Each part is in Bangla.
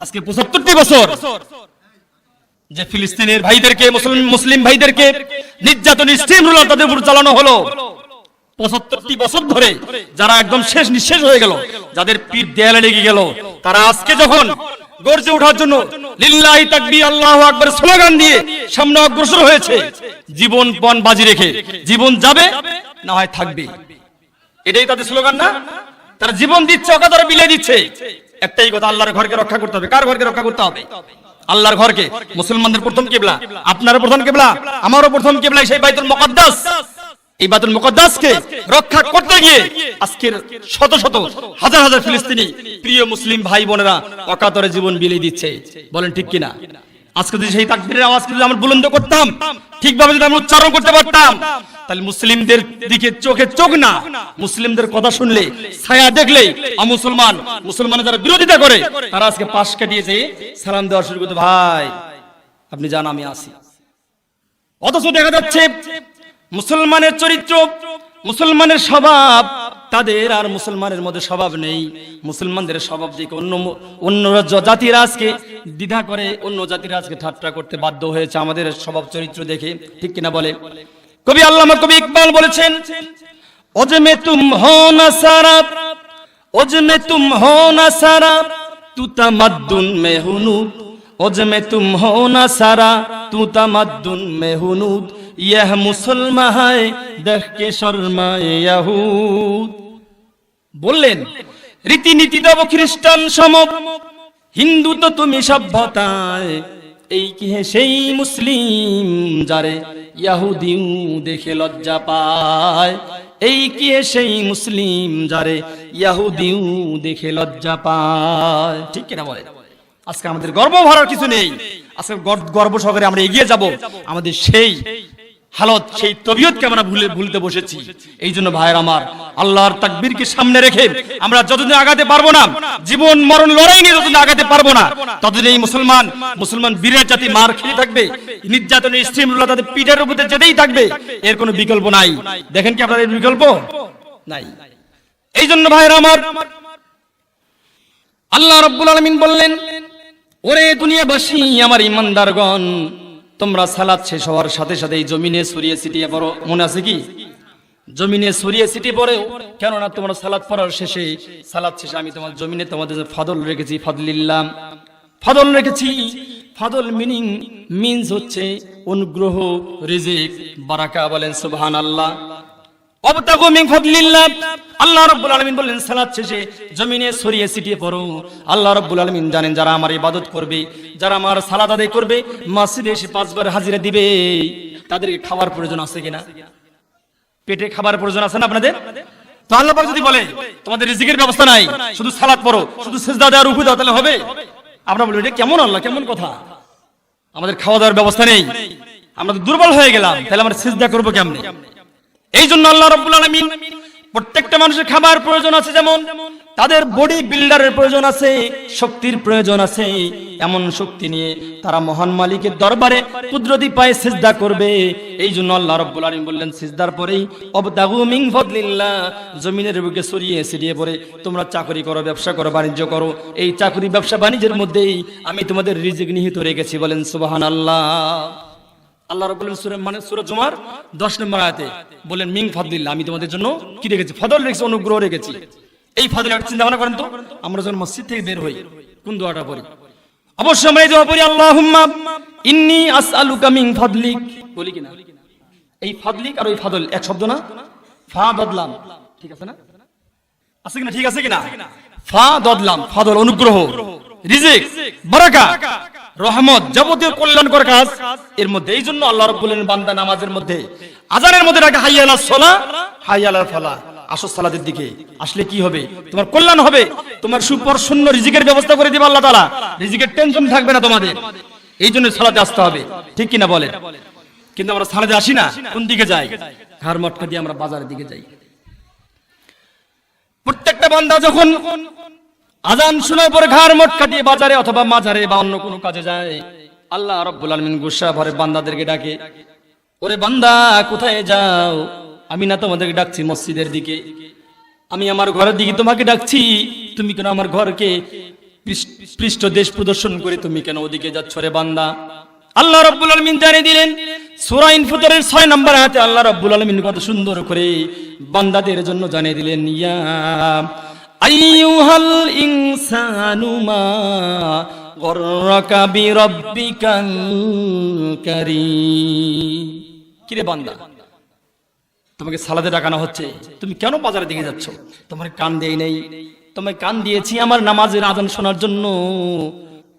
আজকে পঁচাত্তরটি বছর যে ফিলিস্তিনের ভাইদেরকে, মুসলিম ভাইদেরকে নির্যাতন স্টিমরুলার তাদের উপর চালানো হলো। পঁচাত্তরটি বছর ধরে যারা একদম শেষ নিঃশেষ হয়ে গেল, যাদের পিঠ দেয়ালে লেগে গেল, তারা আজকে যখন গর্জে ওঠার জন্য লিল্লাহি তাকবীর, আল্লাহু আকবার স্লোগান দিয়ে সামনে অগ্রসর হয়েছে, জীবন পণ বাজি রেখে, জীবন যাবে না হয় থাকবে। এটাই তাদের স্লোগান না? তারা জীবন দিচ্ছে, অকাতরে বিলিয়ে দিচ্ছে। একটাই কথা, আল্লাহর ঘরকে রক্ষা করতে হবে। কার ঘরকে রক্ষা করতে হবে? আল্লাহর ঘরকে। মুসলমানদের প্রথম কেবলা। আপনারও প্রথম কেবলা, আমারও প্রথম কেবলা, সেই বাইতুল মুকদ্দাস। এই বাইতুল মুকদ্দাসকে রক্ষা করতে গিয়ে আজকের শত শত, হাজার হাজার ফিলিস্তিনি প্রিয় মুসলিম ভাই বোনেরা অকাতরে জীবন বিলিয়ে দিচ্ছে। বলেন ঠিক কিনা? আজকে যদি সেই তাকবীরের আওয়াজ যদি আমরা বুলন্দ করতাম, ঠিকভাবে যদি আমরা উচ্চারণ করতে পারতাম, তাহলে মুসলিমদের দিকে চোখে চোখ না, মুসলিমদের কথা শুনলে, ছায়া দেখলে মুসলমান, মুসলমানের যারা বিরোধিতা করে, তারা আজকে পাশ কাটিয়েছে সালাম দেওয়া শুরু করতে ভাই, আপনি জান আমি আসি অথচ দেখা যাচ্ছে মুসলমানের চরিত্র, মুসলমানের স্বভাব তাদের আর মুসলমানের মধ্যে স্বভাব নেই। মুসলমানদের স্বভাব দিকে অন্য অন্য জাতিরা আজকে দ্বিধা করে, অন্য জাতিরা আজকে ঠাট্টা করতে বাধ্য হয়েছে। আমাদের স্বভাব চরিত্র দেখে, ঠিক কিনা বলে? কবি আল্লামা কবি ইকবাল বলেছেন, ওজমে তুম হো না সারা, ওজমে তুম হো না সারা, তু তামাদ্দুন মে হুনুদ ওজমে তুম হো না সারা, তু তামাদ্দুন মে হুনুদ ইহ মুসলমা হায় দেখ কে শর্মায়ে বললেন রীতিনীতি দেব খ্রিস্টান সম হিন্দু তো তুমি সভ্যতায় এই কি হে সেই মুসলিম যারে ইয়াহুদিউ দেখে লজ্জা পায়? এই কি হে সেই মুসলিম যারে ইয়াহুদিউ দেখে লজ্জা পায়? ঠিক কিনা বলে আজকে আমাদের গর্ব ভরার কিছু নেই। আজকে গর্ব সহকারে আমরা এগিয়ে যাব। আমাদের সেই হালত, সেই তবিয়তকে আমরা ভুলে, ভুলতে বসেছি। এই জন্য ভাইয়ের আমার, আল্লাহর তাকবীরকে সামনে রেখে আমরা যতদিন আগাতে পারব না, জীবন, মরণ, লড়াই নিয়ে যতদিন আগাতে পারব না, ততদিন এই মুসলমান মুসলমান বীরের জাতি মার খেয়ে থাকবে, নির্যাতনের স্ট্রিমগুলো তাদের পিঠের উপরে যেতেই থাকবে, এর কোনো বিকল্প নাই। দেখেন কি আপনার এর বিকল্প? নাই। এই জন্য ভাইয়ের আমার, আল্লাহ রব্বুল আলমিন বললেন, ওরে দুনিয়াবাসী, আমার ইমানদারগণ তোমরা সালাদ শেষ হওয়ার সাথে সাথে এই জমিনে সরিয়ে ছিটিয়ে পড়ো। মনে আছে কি? জমিনে সরিয়ে ছিটিয়ে পড়ে কেননা তোমরা সালাদ পড়ার শেষে সালাদ শেষে আমি তোমার জমিনে তোমাদের ফদল রেখেছি ফদলিল্লাম ফাদল রেখেছি, ফাদল মিনিং মিনস হচ্ছে অনুগ্রহ, রিজিক, বারাকা বলেন সুবহান আল্লাহ অবতাগু প্রয়োজন আছে কিনা? পেটে খাবার প্রয়োজন আছে না আপনাদের? তো আল্লাহ যদি বলে, তোমাদের রিজিকের ব্যবস্থা নাই, শুধু সালাত পড়ো, শুধু সিজদা দাও তাহলে হবে? আমরা বলি, এটা কেমন আল্লাহ, কেমন কথা? আমাদের খাওয়া দাওয়ার ব্যবস্থা নেই। আমরা তো দুর্বল হয়ে গেলাম, তাহলে আমরা সিজদা করব কেমনে? এই জন্য আল্লাহ রব্বুল আলমিন প্রত্যেকটা মানুষের খাবার প্রয়োজন আছে যেমন তাদের বডি বিল্ডারের প্রয়োজন আছে, শক্তির প্রয়োজন আছে। এমন শক্তি নিয়ে তারা মহান মালিকের দরবারে কুদরতি পায়ে সিজদা করবে। এই জন্য আল্লাহ রব্বুল আলমিন বললেন, সিজদার পরেই অবদাগু মিং ফদলিল্লাহ, জমিনের বুকে সরিয়ে সিরিয়ে পড়ে তোমরা চাকরি করো, ব্যবসা করো, বাণিজ্য করো। এই চাকরি ব্যবসা বাণিজ্যের মধ্যেই আমি তোমাদের রিজিক নিহিত রেখেছি বলেন সুবাহান আল্লাহ আল্লাহ রাব্বুল সূরা মানে সূরা জুমার 10 নম্বর আয়াতে বলেন মিং ফাদলিল্লাহ। আমি তোমাদের জন্য কি রেখেছি? ফদল রেখেছি, অনুগ্রহ রেখেছি। এই ফদল একটা চিন্তা ভাবনা করেন তো। আমরা যখন মসজিদ থেকে বের হই, কোন দোয়াটা পড়ি? অবশ্যই আমরা এই দোয়া পড়ি, আল্লাহুম্মা ইন্নী আসআলুকা মিন ফাদলিক। বলি কিনা? এই ফাদলিক আর ওই ফাদল এক শব্দ না? ফা বদলাম। ঠিক আছে না? আছে কিনা? ঠিক আছে কিনা? ফা দদলাম ফাদল অনুগ্রহ। রিজিক। বারাকা রহমত যাবতীয় কল্যাণকর কাজ এর মধ্যে। এই জন্য আল্লাহ রাব্বুল বান্দা নামাজের মধ্যে, আজানের মধ্যে রাখে হাই আলাস সালা হাই আলাল ফলা। আসো সালাতের দিকে। আসলে কি হবে? তোমার কল্যাণ হবে। তোমার সুপরশূন্য রিজিকের ব্যবস্থা করে দিবে আল্লাহ তাআলা। রিজিকের টেনশন থাকবে না তোমাদের। এই জন্য সালাতে আসতে হবে। ঠিক কিনা বলেন? কিন্তু আমরা সালাতে আসি না। কোন দিকে যাই? ঘর মটকা দিয়ে আমরা বাজারের দিকে যাই। প্রত্যেকটা বান্দা যখন আজান শোনার পরে ঘাড় মোট কাটিয়ে বাজারে অথবা মাজারে বা অন্য কোনো কাজে যায়। আল্লাহ রব্বুল আলমিন গুসা ভরে বান্দাদেরকে ডাকে, ওরে বান্দা, কোথায় যাও? আমি না তোমাদেরকে ডাকছি মসজিদের দিকে। আমি আমার ঘরের দিকে তোমাকে ডাকছি। তুমি কেন আমার ঘরকে পৃষ্ঠ- দেশ প্রদর্শন করে তুমি কেন ওদিকে যাচ্ছ রে বান্দা? আল্লাহ রাব্বুল আলামিন জানিয়ে দিলেন, সূরা ইনফিতরের 6 নম্বর আয়াতে আল্লাহ রাব্বুল আলামিন কত সুন্দর করে বান্দাদের জন্য জানিয়ে দিলেন, ইয়া তোমাকে সালাদে ডাকানো হচ্ছে। তুমি কেন বাজারে দিকে যাচ্ছ? তোমার কান দেই নেই। তোমায় কান দিয়েছি আমার নামাজের আজান শোনার জন্য।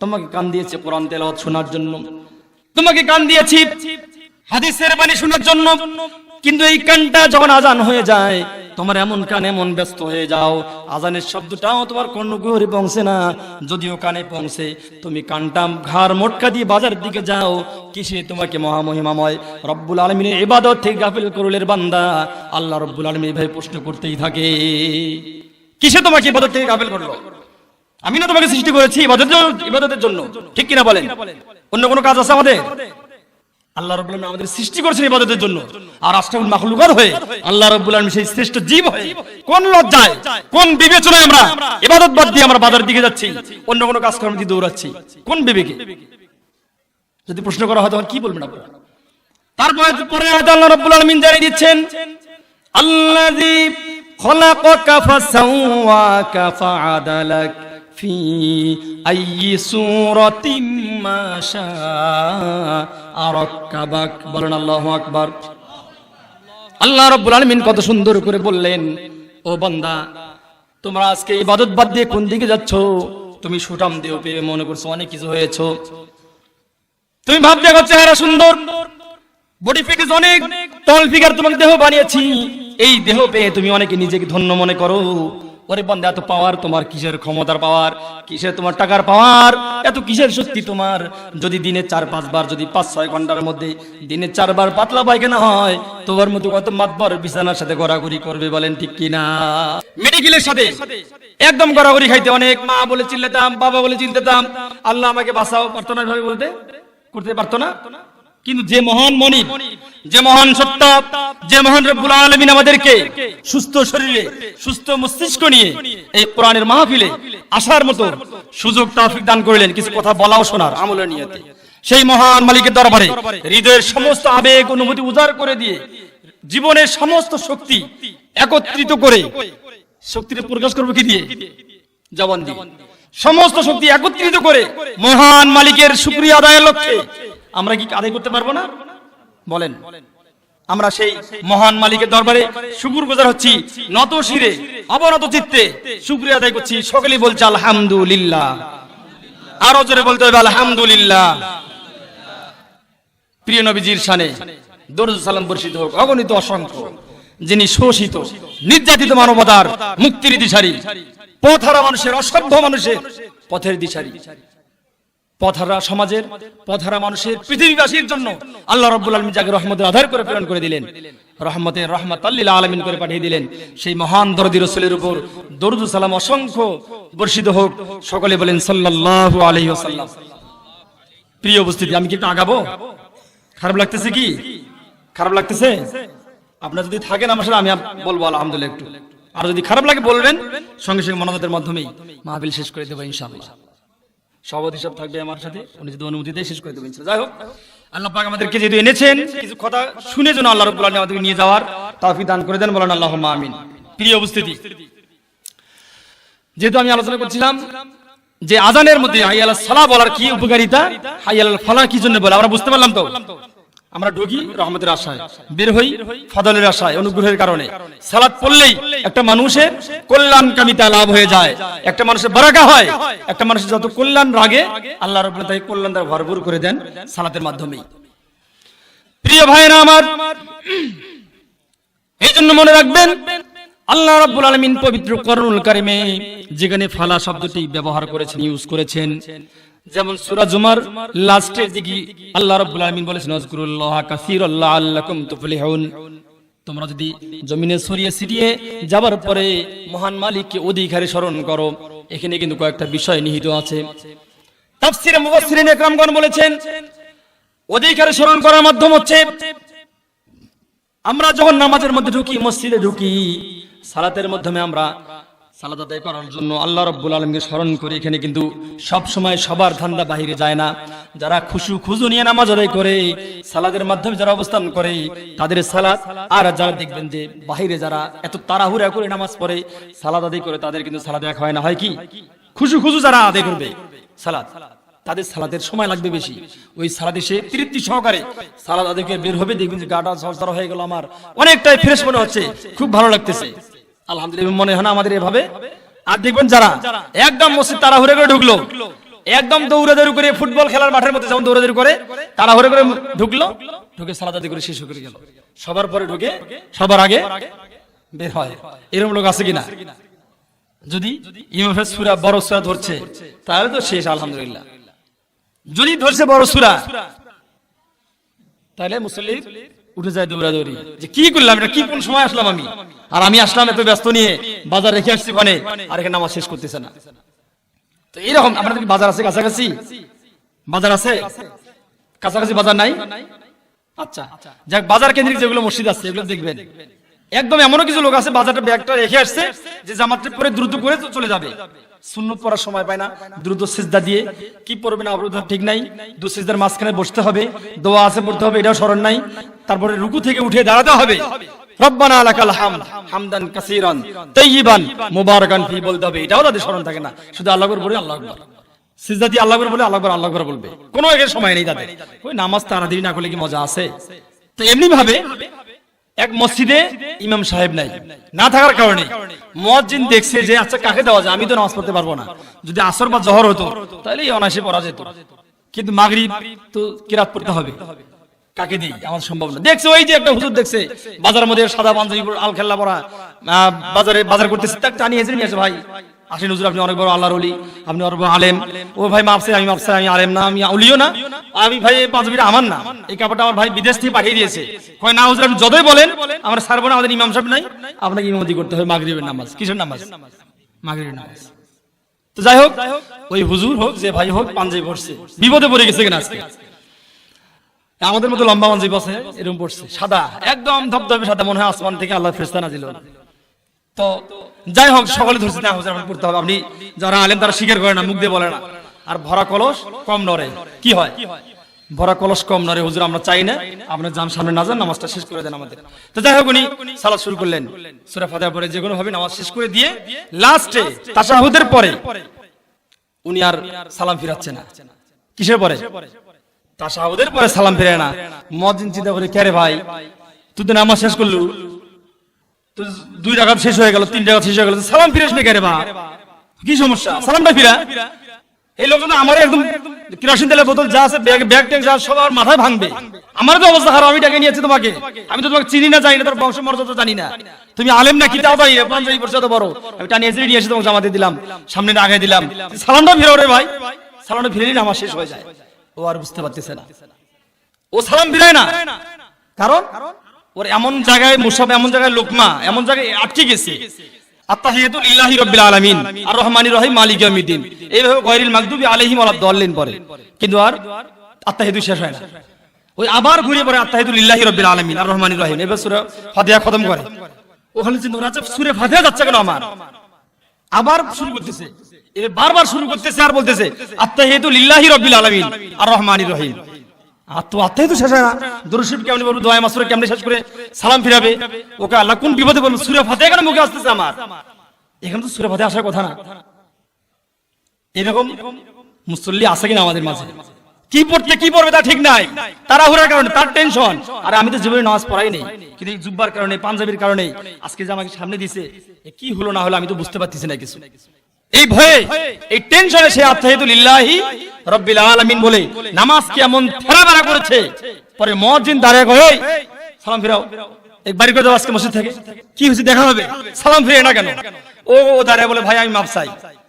তোমাকে কান দিয়েছে কোরআন তেলাওয়াত শোনার জন্য। তোমাকে কান দিয়েছি হাদিসের বাণী শোনার জন্য। কিন্তু এই কানটা যখন আজান হয়ে যায় তোমার এমন কান এমন ব্যস্ত হয়ে যাও। আজানের শব্দটাও তোমার কর্ণকুহরে পৌঁছে না। যদিও কানে পৌঁছে, তুমি কানটা ঘাড় মোটকা দিয়ে বাজারের দিকে যাও। কিসে তোমাকে মহামহিমাময়? রব্বুল আলমিনের ইবাদত থেকে গাফিল করলের বান্দা। আল্লাহ রব্বুল আলমী ভাই প্রশ্ন করতেই থাকে। কিসে তোমাকে ইবাদত থেকে গাফিল করল? আমি না তোমাকে সৃষ্টি করেছি ইবাদতের জন্য। ঠিক কিনা বলেন? অন্য কোনো কাজ আছে আমাদের? আল্লাহ আলামিন আমাদের সৃষ্টি করেছেন ইবাদতের জন্য। আর আশরাফুল মাখলুকাত হয়ে আল্লাহ রাব্বুল আলামিন সেই শ্রেষ্ঠ জীব হয়ে কোন লজ্জায়, কোন বিবেচনায় আমরা ইবাদত বাদ দিয়ে আমরা বাজারের দিকে যাচ্ছি, অন্য কোনো কাজ কর্ম দিয়ে দৌড়াচ্ছি, কোন বিবেকে? যদি প্রশ্ন করা হয় তখন কি বলবেন আপনারা? তারপরে পরে হয়তো আল্লাহ রাব্বুল আলামিন জানিয়ে দিচ্ছেন, আল্লাযী খলাকাকা ফাসাওয়াকা ফাআদালাক। আল্লাহু রাব্বুল আলামিন কত সুন্দর করে বললেন, ও বন্দা, তোমরা আজকে ইবাদত বাদ দিয়ে কোন দিকে যাচ্ছ? তুমি সুটাম দেহ পেয়ে মনে করছ অনেক কিছু হয়েছো। তুমি ভাবতে দেখো চেহারা সুন্দর। বডি ফিটনেস অনেক। তল ফিগার তোমাকে দেহ বানিয়েছি। এই দেহ পেয়ে তুমি অনেকে নিজেকে ধন্য মনে করো। ওরে বন্ধে এত পাওয়ার তোমার, কিসের ক্ষমতার পাওয়ার কিসের তোমার টাকার পাওয়ার এত কিসের শক্তি তোমার? যদি দিনে চার পাঁচবার যদি পাঁচ, ছয় ঘণ্টার মধ্যে দিনে চারবার পাতলা পায়খানা হয়, তোমার মতো কত মাতবার বিছানার সাথে গড়াগড়ি করবে বলেন ঠিক কিনা? মেডিকেলের সাথে। একদম গড়াগড়ি খাইতে অনেক। মা বলে চিল্লাতাম, বাবা বলে চিল্লাতাম। আল্লাহ আমাকে বাঁচাও পারতো না বলতে, করতে পারতো না? কিন্তু যে মহান মনি যে মহান সত্য যে মহান রব্বুল আলামিন আমাদেরকে সুস্থ শরীরে সুস্থ মস্তিষ্ক নিয়ে এই কোরআনের মাহফিলে আসার মতো সুযোগ তৌফিক দান করলেন। কিছু কথা বলাও শোনার। আমলের নিয়তে। সেই মহান মালিকের দরবারে হৃদয়ের সমস্ত আবেগ অনুভূতি উজাড় করে দিয়ে জীবনের সমস্ত শক্তি একত্রিত করে শক্তিটা প্রকাশ করব কি দিয়ে? জবান দিয়ে। সমস্ত শক্তি একত্রিত করে মহান মালিকের শুক্রিয়া আদায়ের লক্ষ্যে আমরা কি আদায় করতে পারব না? বলেন। আমরা সেই মহান মালিকের দরবারে শুকুর গুজার হচ্ছি, নত শিরে, অবনত চিত্তে শুক্রিয়া আদায় করছি। সকলেই বলছে, আলহামদুলিল্লাহ। আরও জোরে বলতে হবে, আলহামদুলিল্লাহ। প্রিয় নবীজির সানে দরুদ সালাম বর্ষিত হোক। অগণিত অসংখ্য, যিনি শোষিত, নির্যাতিত মানবতার মুক্তির দিশারি, পথহারা মানুষের, অসভ্য মানুষের পথের দিশারি। পথহারা সমাজের পথারা মানুষের, পৃথিবীবাসীর জন্য আল্লাহ রাব্বুল আলামিন যাকে রহমতের আধার করে প্রেরণ করে দিলেন, রহমতের রহমত আল্লিল আলামিন করে পাঠিয়ে দিলেন। সেই মহান দরদি রসুলের উপর দরুদ সালাম অসংখ্য বর্ষিত হোক। সকলে বলেন সাল্লাল্লাহু আলাইহি ওয়াসাল্লাম। প্রিয় উপস্থিতি, আমি কি একটু আগাবো? খারাপ লাগতেছে কি? খারাপ লাগতেছে? আপনার যদি থাকেন আমার সাথে, আমি বলব আলহামদুলিল্লাহ একটু। আর যদি খারাপ লাগে বলবেন, সঙ্গে সঙ্গে মনোনতের মাধ্যমেই মাহবিল শেষ করে দেবো ইনশাআল্লাহ। হিসাব থাকবে আমার সাথে। উনি যদি অনুমতি দেয় শেষ করে দেবেন যাই হোক, আল্লাহ পাক আমাদেরকে যেহেতু এনেছেন, কিছু কথা শুনে যেন আল্লাহ রব্বুল আমাদেরকে নিয়ে যাওয়ার দান করে দেন, বলেন আল্লাহ আমিন। প্রিয় উপস্থিতি, যেহেতু আমি আলোচনা করছিলাম যে আজানের মধ্যে হাইয়াল সালা বলার কি উপকারিতা হাইয়াল ফালা কি জন্য বলে, আমরা বুঝতে পারলাম তো? আমরা ঢুকি রহমতের আশায়, বের হই ফদলের আশায়, অনুগ্রহের কারণে। সালাদ পড়লেই একটা মানুষের কল্যাণকামিতা লাভ হয়ে যায়। একটা মানুষের বারাকা হয়, একটা মানুষের যত কল্যাণ রাগে, আল্লাহ রব্বুল তাই কল্যাণ দ্বারা ভরপুর করে দেন সালাতের মাধ্যমেই। প্রিয় ভাইরা আমার, এই জন্য মনে রাখবেন, আল্লাহ রাব্বুল আলামিন পবিত্র করুল কারিমে যেখানে ফালা শব্দটি ব্যবহার করেছেন ইউজ করেছেন যেমন সূরা জুমার লাস্টের দিকে আল্লাহ রাব্বুল আলামিন বলেছেন আযকুরুল্লাহ কাসীরাল্লাহ আল্লাকুম তুফলিহুন। তোমরা যদি জমিনে ছড়িয়ে ছিটিয়ে যাবার পরে মহান মালিককে অধিকারে স্মরণ করো, এখানে কিন্তু কয়েকটা বিষয় নিহিত আছে। তাফসিরে মুফাসসিরিন একরামগণ বলেছেন, অধিকারে স্মরণ করার মাধ্যম হচ্ছে, আমরা যখন নামাজের মধ্যে ঢুকি, মসজিদে ঢুকি, সালাতের মাধ্যমে আমরা সালাদ আদায় করার জন্য আল্লাহ রব্বুল আলমকে স্মরণ করে এখানে কিন্তু সব সময় সবার ধান্দা বাহিরে যায় না। যারা খুশু খুজু নিয়ে নামাজ আদায় করে, সালাদের মাধ্যমে যারা অবস্থান করে, তাদের সালাদ আর যারা দেখবেন যে বাহিরে যারা এত তাড়াহুড়া করে নামাজ পড়ে, সালাদ আদায় করে, তাদের কিন্তু সালাদ দেখা হয় না। হয় কি? খুশু খুজু যারা আদায় করবে, সালাদ, তাদের সালাদের সময় লাগবে বেশি। ওই সালাদে সে তৃপ্তি সহকারে সালাদ আদায় করে বের হবে, দেখবেন যে গাটা ঝরঝর হয়ে গেল আমার। অনেকটাই ফ্রেশ মনে হচ্ছে, খুব ভালো লাগতেছে। আলহামদুলিল্লাহ। মনে হয় না আমাদের এভাবে? আর দেখবেন যারা একদম মসজিদ তাড়াহুড়ো করে ঢুকলো একদম দৌড়াদৌড়ি করে ফুটবল খেলার মাঠের মধ্যে যেমন দৌড়াদৌড়ি করে তাড়াহুড়ো করে ঢুকলো ঢুকে সালাদাদি করে শেষ করে গেল। সবার পরে ঢুকে সবার আগে বের হয়। এরকম লোক আছে কিনা? যদি সাহেব সূরা বড় সূরা ধরছে তাহলে তো শেষ আলহামদুলিল্লাহ। যদি ধরছে বড় সূরা তাহলে মুসল্লি উঠে যায় দৌড়াদৌড়ি। যে কি করলাম, এটা কি কোন সময় আসলাম আমি? আর আমি আসলাম এত ব্যস্ত নিয়ে বাজার রেখে আসছি ওখানে, আর এখানে আমার শেষ করতেছে না। তো এইরকম, আপনাদের বাজার আছে কাছাকাছি? বাজার আছে? কাছাকাছি বাজার নাই? আচ্ছা যাক, বাজার কেন্দ্রিক যেগুলো মসজিদ আছে, এগুলো দেখবেন। একদম এমনও কিছু লোক আছে বাজারটা ব্যাগটা রেখে আসছে, যে জামাতটা পরে দ্রুত করে চলে যাবে। সুন্নত পড়ার সময় পায় না, দ্রুত সিজদা দিয়ে। কি পড়বে না অবরোধ ঠিক নাই দু সিজদার মাঝখানে বসতে হবে, দোয়া আছে পড়তে হবে, এটাও স্মরণ নাই। তারপরে রুকু থেকে উঠে দাঁড়াতে হবে। রব্বানা লাকাল হামদ, হামদান মুবারাকান ফি বলতে হবে, এটাও তাদের স্মরণ থাকে না। শুধু আল্লাহ বলে আল্লাহ আকবার সিজদা দিয়ে আল্লাহ বলে আল্লাহ আকবার বলবে। কোনো এর সময় নেই তাদের। ওই নামাজ তাড়াতাড়ি না করলে কি মজা আছে? তো এমনি ভাবে এক মসজিদে ইমাম সাহেব নাই। না থাকার কারণে মুয়াজ্জিন দেখছে যে আচ্ছা কাকে দেওয়া যায়? আমি তো নামাজ পড়তে পারব না। যদি আসর বা জহর হতো তাহলে এই অনায়াসে পড়া যেত। কিন্তু মাগরিব তো কিরাত পড়তে হবে। কাকে দিই? আমার সম্ভব না। দেখছে, ওই যে একটা হুজুর দেখছে বাজারের মধ্যে সাদা পাঞ্জাবি আল খেল্লা পরা বাজারে বাজার করতেছে। তাকে টানিয়ে এসে নিয়ে ভাই আসেন হুজুর, আপনি অনেক বড় আল্লাহর অলি আপনি অনেক বড় আলেম। ও ভাই মাপসে আমি মাপসে আমি আলেম না, আমি অলিও না। আমি ভাই এই পাঞ্জাবিটা আমার না। এই কাপড়টা আমার ভাই বিদেশ থেকে পাঠিয়ে দিয়েছে। কয়, না হুজুর, আপনি যতই বলেন, আমরা সারবো না, আমাদের ইমাম সাহেব নাই। আপনাকে ইমামতি করতে হবে, মাগরিবের নামাজ। কিসের নামাজ? মাগরিবের নামাজ। তো যাই হোক, ওই হুজুর হোক, যে ভাই হোক, পাঞ্জাবি পড়ছে বিপদে পড়ে গেছে কিনা আজকে? আমাদের মতো লম্বা মঞ্জি বসে এরকম পড়ছে সাদা, একদম ধবধবে সাদা, মনে হয় আসমান থেকে আল্লাহ ফেরেশতা নাজিল। তো যাই হোক, সকলে ধরছে না হুজুর পড়তে হবে। আপনি যারা আলেম, তারা স্বীকার করে না, মুখ দিয়ে বলে না। আর ভরা কলস কম নড়ে। কি হয়? ভরা কলস কম নড়ে, হুজুর, আমরা চাই না। আপনার যান, সামনে না যান, নামাজটা শেষ করে দেন আমাদের। তো যাই হোক, উনি সালাত শুরু করলেন। সূরা ফাতিহা পরে যে কোনো ভাবে নামাজ শেষ করে দিয়ে লাস্টে তাশাহুদের পরে উনি আর সালাম ফিরাচ্ছে না। কিসের পরে? তাশাহুদের পরে সালাম ফিরে না। মজিন চিন্তা করে, কে রে ভাই? তুই তো নামাজ শেষ করলু। দুই রাকাত শেষ হয়ে গেল, তিন রাকাত শেষ হয়ে গেল। সালাম ফিরেস না কে রে বা? কি সমস্যা? সালামটা ফিরা। এই লোকজন আমার একদম কেরোসিন তেলের বোতল যা আছে, ব্যাগ ব্যাগ ট্যাগ যা সবার মাথায় ভাঙবে। আমার তো অবস্থা খারাপ, আমি ডেকে নিয়েছি তোমাকে। আমি তো তোমাকে চিনি না, জানি না, তোর বংশ মর্যাদা জানি না। তুমি আলেম না, কি তাও জানি না, পাঞ্জাবি পড়ছে তো বড়। আমি টানিয়ে এসে নিয়ে এসে তোমাকে জামাতে দিলাম, সামনে আগে দিলাম। সালামটা ফিরাও রে ভাই। সালামটা ফিরে নিলে আমার শেষ হয়ে যায়। ও আর বুঝতে পারতেছে না। ও সালাম ফিরায় না। কারণ? ওর এমন জায়গায় মুসাফ এমন জায়গায় লোকমা এমন জায়গায় আটকে গেছে রহমানির রহিম মালিক পরে কিন্তু আর ওই আবার ঘুরে এবার খতম করে ওখানে যাচ্ছে কেন আমার আবার শুরু করতেছে বারবার শুরু করতেছে আর বলতেছে আত্তাহিয়াতু লিল্লাহি রাব্বিল আলামিন আর রহমানির রহিম এরকম মুসল্লি আছে কিনা আমাদের মাঝে? কি পড়তে কি পড়বে তা ঠিক নাই। তারা হুরার কারণে, তার টেনশন আর আমি তো জীবনে নামাজ পড়াই নেই। কিন্তু জুব্বার কারণে, পাঞ্জাবির কারণে, আজকে যে আমাকে সামনে দিছে কি হলো না হলো আমি তো বুঝতে পারতেছি না কিছু। এই ভয়ে এই টেনশনে সে আত্মাহিদুলিল্লাহি রব্বিল আলামিন বলে নামাজ কি এমন ফেরাফেরা করেছে? পরে মুয়াজ্জিন দাঁড়িয়ে "এই, সালাম ফিরাও। এক বাড়ি করে আজকে মসজিদ থেকে? কি হয়েছে দেখা হবে? সালাম ফিরে না কেন? ও ও দাঁড়িয়ে বলে ভাই আমি মাপ চাই।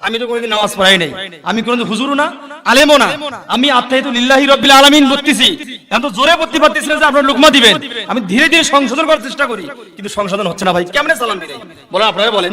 আমি তো কোনোদিন নামাজ পড়াই নাই। আমি কোনোদিন হুজুরও না আলেমও না। আমি আত্মাহিদুল ইল্লাহি রব্বিল আলামিন বলতেছি। এত জোরে পড়তে পারতেছি না যে আপনার লোকমা দিবেন। আমি ধীরে ধীরে সংশোধন করার চেষ্টা করি। কিন্তু সংশোধন হচ্ছে না ভাই। কেমনে সালাম ফিরে বলেন আপনারা বলেন।